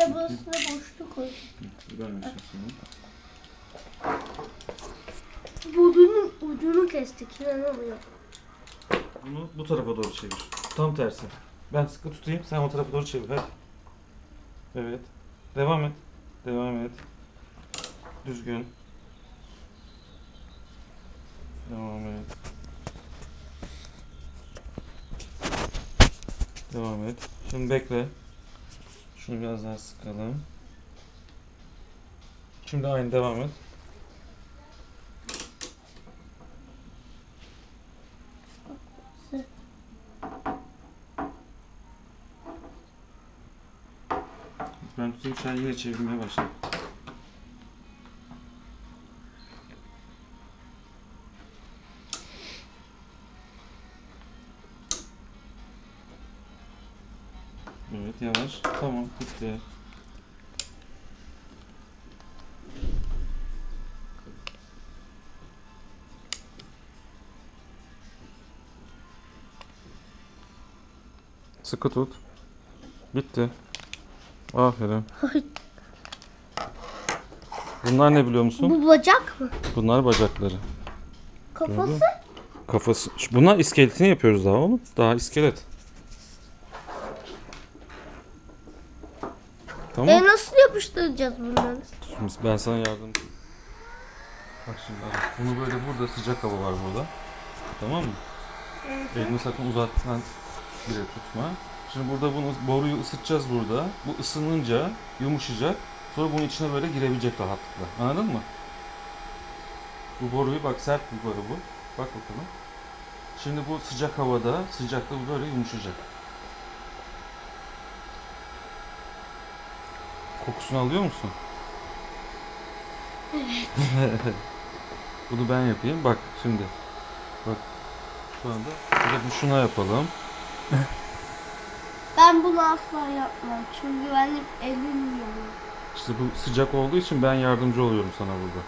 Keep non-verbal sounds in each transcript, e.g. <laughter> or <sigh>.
Burasına boşluk koy. Ben şimdi. Bodunun ucunu kestik. İnanamıyorum. Bunu bu tarafa doğru çevir. Tam tersi. Ben sıkı tutayım, sen o tarafa doğru çevir. Hadi. Evet. Devam et. Devam et. Düzgün. Devam et. Devam et. Şimdi bekle. Şunu biraz daha sıkalım. Şimdi aynı devam et. Ben tutayım sen yine çevirmeye başla. Evet yavaş. Tamam bitti. Sıkı tut. Bitti. Aferin. Bunlar ne biliyor musun? Bu bacak mı? Bunlar bacakları. Kafası? Kafası. Bunlar iskeletini yapıyoruz daha oğlum. Daha iskelet. Tamam. E nasıl yapıştıracağız bunları? Şimdi ben sana yardım Bak şimdi al. Bunu böyle burada sıcak hava var burada. Tamam mı? Elini sakın uzattan bile tutma. Şimdi burada bunu boruyu ısıtacağız burada. Bu ısınınca yumuşayacak. Sonra bunun içine böyle girebilecek rahatlıkla. Anladın mı? Bu boruyu bak sert bir boru bu. Bak bakalım. Şimdi bu sıcak havada sıcakta bu böyle yumuşayacak. Kokusunu alıyor musun? <laughs> Bunu ben yapayım. Bak şimdi. Bak. Şu anda bir de bu şuna yapalım. Ben bunu asla yapmam. Çünkü benim elim yanıyor. İşte bu sıcak olduğu için ben yardımcı oluyorum sana burada.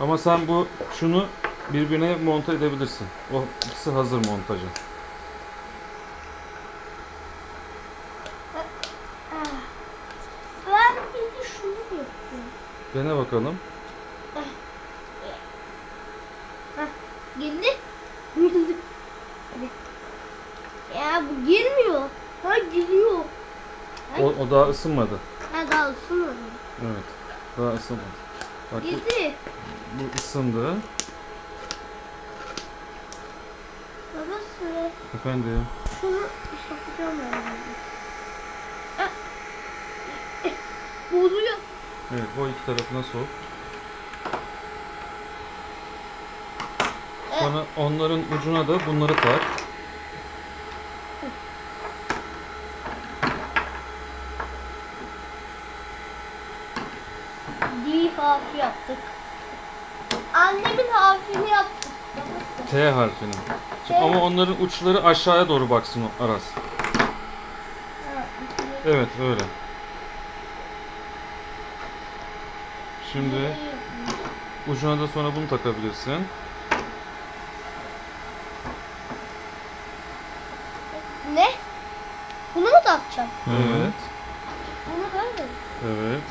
Ama sen bu şunu birbirine monte edebilirsin. O ikisi hazır montajı. Ben bir de şunu yapıyorum. Dene bakalım. Girdi. Girdi. Ya bu girmiyor. Ha giriyor. O, o daha ısınmadı. Ha daha ısınmadı. Evet. Daha ısınmadı. Bak bu, Girdi. bu ısındı. Babası. Efendim. Şunu sokacağım ben. bunu. Ah. Bozuyor. Evet o iki tarafına sok. Sonra onların ucuna da bunları tak. D harfi yaptık. Annemin harfini yaptık. T harfini. T. ama onların uçları aşağıya doğru baksın o Aras. Evet öyle. Şimdi ucuna da sonra bunu takabilirsin. Ne? Bunu mu takacağım? Evet. Bunu böyle. mi? Evet.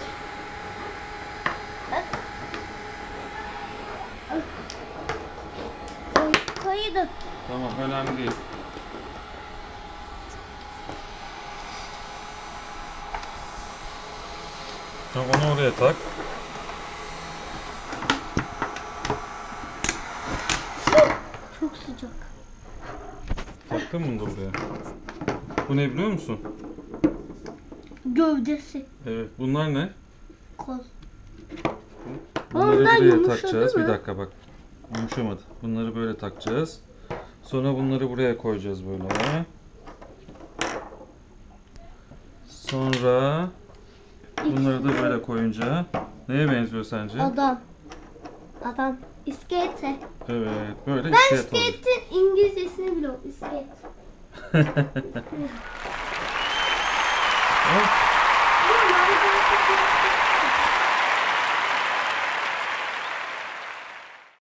Oy, kaydı. Tamam önemli değil. Onu oraya tak. Çok sıcak. Taktın mı bunu da buraya? Bu ne biliyor musun? Gövdesi. Evet. Bunlar ne? Kol. Bunları Onlar buraya yumuşadı takacağız. mı? Bir dakika bak. Yumuşamadı. Bunları böyle takacağız. Sonra bunları buraya koyacağız böyle. Sonra bunları da böyle koyunca neye benziyor sence? Adam. Adam. İskelete. Evet, böyle Ben iskelet oldu. iskeletin İngilizcesini biliyorum. İskelet. <laughs>